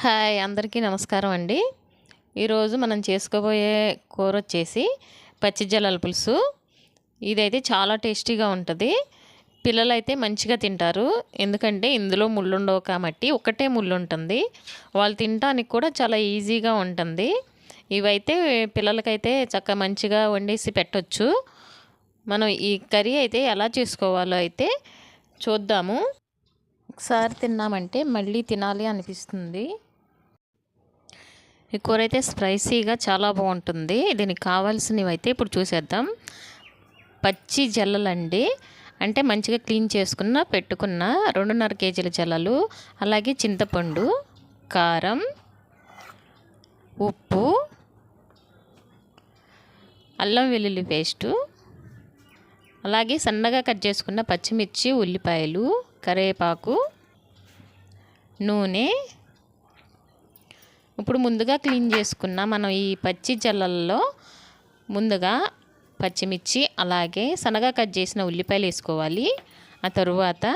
Hi అందరికీ నమస్కారం అండి. ఈరోజు మనం చేసుకోబోయే కూర వచ్చేసి పచ్చి జలాల పులుసు. ఇదైతే చాలా టేస్టీగా ఉంటుంది. పిల్లలైతే మంచిగా తింటారు. ఎందుకంటే ఇందులో ముళ్ళు ఉండవు కాబట్టి ఒకటే ముళ్ళు ఉంటుంది వాళ్ళు తినడానికి కూడా చాలా ఈజీగా ఉంటుంది. ఇవైతే పిల్లలకైతే చక్కగా మంచిగా వండేసి పెట్టొచ్చు. మనం ఈ కర్రీ అయితే ఎలా చేసుకోవాలో అయితే చూద్దాము. ఒకసారి తిన్నామంటే మళ్ళీ తినాలి అనిపిస్తుంది. ఈ కూర అయితే స్పైసీగా చాలా బాగుంటుంది. దీనికి కావాల్సినవి అయితే ఇప్పుడు చూసేద్దాం. పచ్చి జల్లలండి. అంటే మంచిగా క్లీన్ చేసుకున్న పెట్టుకున్న రెండున్నర కేజీల జల్లలు అలాగే చింతపండు కారం ఉప్పు అల్లం వెల్లుల్లి పేస్టు అలాగే సన్నగా కట్ చేసుకున్న పచ్చిమిర్చి ఉల్లిపాయలు కరివేపాకు నూనె ఇప్పుడు ముందుగా క్లీన్ చేసుకున్న మనం ఈ పచ్చి జల్లల్లో ముందుగా పచ్చిమిర్చి అలాగే సన్నగా కట్ చేసిన ఉల్లిపాయలు వేసుకోవాలి. ఆ తరువాత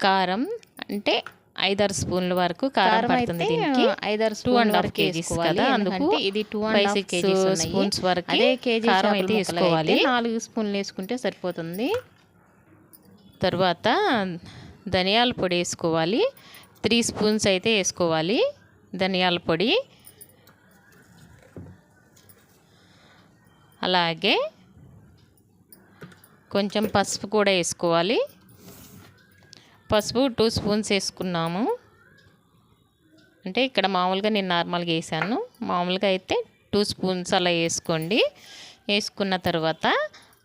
కారం అంటే ఐదారు స్పూన్ల వరకు కారం పడుతుంది దీనికి. ఐదారు టూ అండ్ హాఫ్ కేజీస్ కదా అందుకు ఇది two and half KGs spoons వరకు అదే కేజీ కారం అయితే వేసుకోవాలి. నాలుగు స్పూన్లు వేసుకుంటే సరిపోతుంది. తర్వాత ధనియాల పొడి వేసుకోవాలి. త్రీ స్పూన్స్ అయితే వేసుకోవాలి. ధనియాల పొడి అలాగే కొంచెం పసుపు కూడా వేసుకోవాలి. పసుపు టూ స్పూన్స్ వేసుకున్నాము. అంటే ఇక్కడ మామూలుగా నేను నార్మల్గా వేసాను. మామూలుగా అయితే టూ స్పూన్స్ అలా వేసుకోండి. వేసుకున్న తర్వాత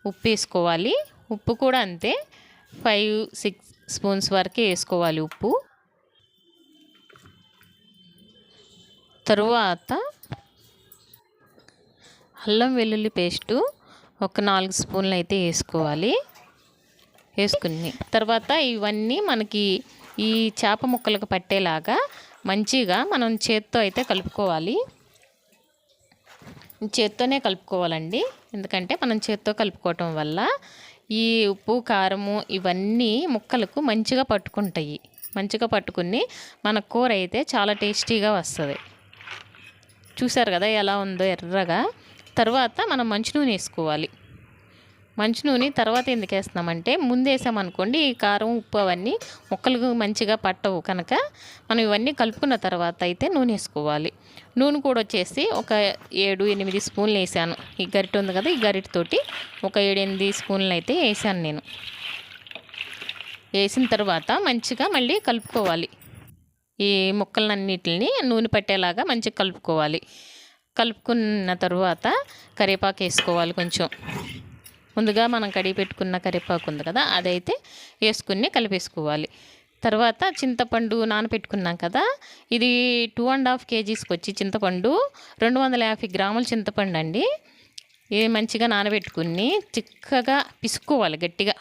ఉప్పు వేసుకోవాలి. ఉప్పు కూడా అంతే. ఫైవ్ సిక్స్ స్పూన్స్ వరకు వేసుకోవాలి ఉప్పు. తరువాత అల్లం వెల్లుల్లి పేస్టు ఒక నాలుగు స్పూన్లు అయితే వేసుకోవాలి. వేసుకుని తర్వాత ఇవన్నీ మనకి ఈ చేప ముక్కలకు పట్టేలాగా మంచిగా మనం చేత్తో అయితే కలుపుకోవాలి. చేత్తోనే కలుపుకోవాలండి. ఎందుకంటే మనం చేత్తో కలుపుకోవటం వల్ల ఈ ఉప్పు కారము ఇవన్నీ ముక్కలకు మంచిగా పట్టుకుంటాయి. మంచిగా పట్టుకుని మన కూర అయితే చాలా టేస్టీగా వస్తుంది. చూసారు కదా ఎలా ఉందో ఎర్రగా. తర్వాత మనం మంచి నూనె వేసుకోవాలి. మంచి నూనె తర్వాత ఎందుకు వేస్తున్నామంటే ముందు వేసామనుకోండి ఈ కారం ఉప్పు అవన్నీ ముక్కలు మంచిగా పట్టవు కనుక మనం ఇవన్నీ కలుపుకున్న తర్వాత అయితే నూనె వేసుకోవాలి. నూనె కూడా వచ్చేసి ఒక ఏడు ఎనిమిది స్పూన్లు వేసాను. ఈ గరిట ఉంది కదా ఈ గరిటతోటి ఒక ఏడు ఎనిమిది స్పూన్లు అయితే వేసాను నేను. వేసిన తర్వాత మంచిగా మళ్ళీ కలుపుకోవాలి. ఈ ముక్కలన్నిటిని నూనె పట్టేలాగా మంచిగా కలుపుకోవాలి. కలుపుకున్న తర్వాత కరివేపాకు వేసుకోవాలి కొంచెం. ముందుగా మనం కడిగి పెట్టుకున్న కరివేపాకు ఉంది కదా అదైతే వేసుకుని కలిపేసుకోవాలి. తర్వాత చింతపండు నానబెట్టుకున్నాం కదా ఇది టూ అండ్ హాఫ్ కేజీస్కి వచ్చి చింతపండు రెండు వందల యాభై గ్రాముల చింతపండు అండి. ఇది మంచిగా నానబెట్టుకుని చిక్కగా పిసుకోవాలి గట్టిగా.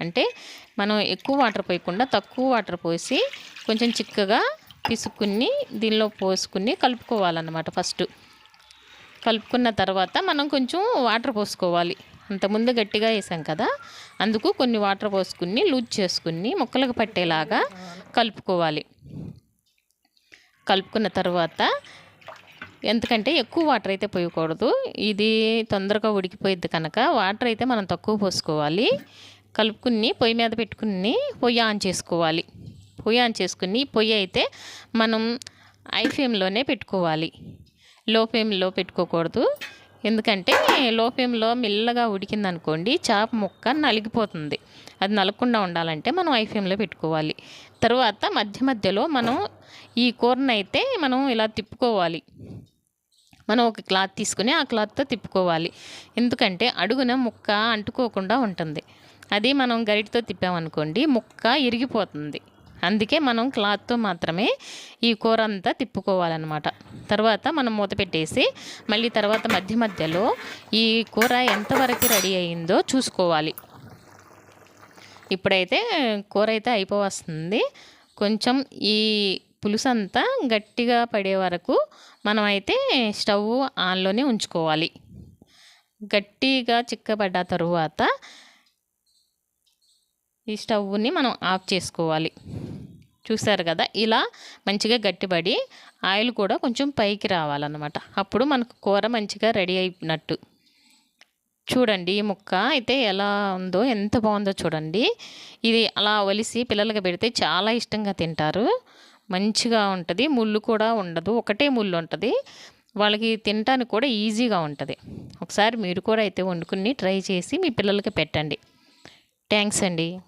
అంటే మనం ఎక్కువ వాటర్ పోయకుండా తక్కువ వాటర్ పోసి కొంచెం చిక్కగా పిసుక్కుని దీనిలో పోసుకుని కలుపుకోవాలన్నమాట ఫస్ట్. కలుపుకున్న తర్వాత మనం కొంచెం వాటర్ పోసుకోవాలి. అంతకుముందు గట్టిగా వేసాం కదా అందుకు కొన్ని వాటర్ పోసుకుని లూజ్ చేసుకుని ముక్కలకు పట్టేలాగా కలుపుకోవాలి. కలుపుకున్న తర్వాత ఎందుకంటే ఎక్కువ వాటర్ అయితే పోయకూడదు. ఇది తొందరగా ఉడికిపోయిద్ది కనుక వాటర్ అయితే మనం తక్కువ పోసుకోవాలి. కలుపుకుని పొయ్యి మీద పెట్టుకుని పొయ్యి ఆన్ చేసుకోవాలి. పొయ్యి ఆన్ చేసుకుని పొయ్యి అయితే మనం ఐ ఫ్లేమ్లోనే పెట్టుకోవాలి. లో ఫ్లేమ్లో పెట్టుకోకూడదు. ఎందుకంటే లో ఫ్లేమ్లో మెల్లగా ఉడికిందనుకోండి చేప ముక్క నలిగిపోతుంది. అది నలగకుండా ఉండాలంటే మనం ఐ ఫ్లేమ్లో పెట్టుకోవాలి. తర్వాత మధ్య మధ్యలో మనం ఈ కూరను అయితే మనం ఇలా తిప్పుకోవాలి. మనం ఒక క్లాత్ తీసుకుని ఆ క్లాత్తో తిప్పుకోవాలి. ఎందుకంటే అడుగున ముక్క అంటుకోకుండా ఉంటుంది. అది మనం గరిటితో తిప్పామనుకోండి ముక్క ఇరిగిపోతుంది. అందుకే మనం క్లాత్తో మాత్రమే ఈ కూర అంతా తిప్పుకోవాలన్నమాట. తర్వాత మనం మూత పెట్టేసి మళ్ళీ తర్వాత మధ్య మధ్యలో ఈ కూర ఎంతవరకు రెడీ అయిందో చూసుకోవాలి. ఇప్పుడైతే కూర అయితే అయిపోవస్తుంది. కొంచెం ఈ పులుసు అంతా గట్టిగా పడే వరకు మనం అయితే స్టవ్ ఆన్లోనే ఉంచుకోవాలి. గట్టిగా చిక్కబడ్డ తరువాత ఈ స్టవ్ని మనం ఆఫ్ చేసుకోవాలి. చూసారు కదా? ఇలా మంచిగా గట్టిపడి ఆయిల్ కూడా కొంచెం పైకి రావాలన్నమాట. అప్పుడు మనకు కూర మంచిగా రెడీ అయినట్టు. చూడండి ఈ ముక్క అయితే ఎలా ఉందో ఎంత బాగుందో చూడండి. ఇది అలా ఒలిసి పిల్లలకి పెడితే చాలా ఇష్టంగా తింటారు. మంచిగా ఉంటుంది. ముళ్ళు కూడా ఉండదు. ఒకటే ముళ్ళు ఉంటుంది. వాళ్ళకి తినటానికి కూడా ఈజీగా ఉంటుంది. ఒకసారి మీరు కూడా అయితే వండుకుని ట్రై చేసి మీ పిల్లలకి పెట్టండి. థ్యాంక్స్ అండి.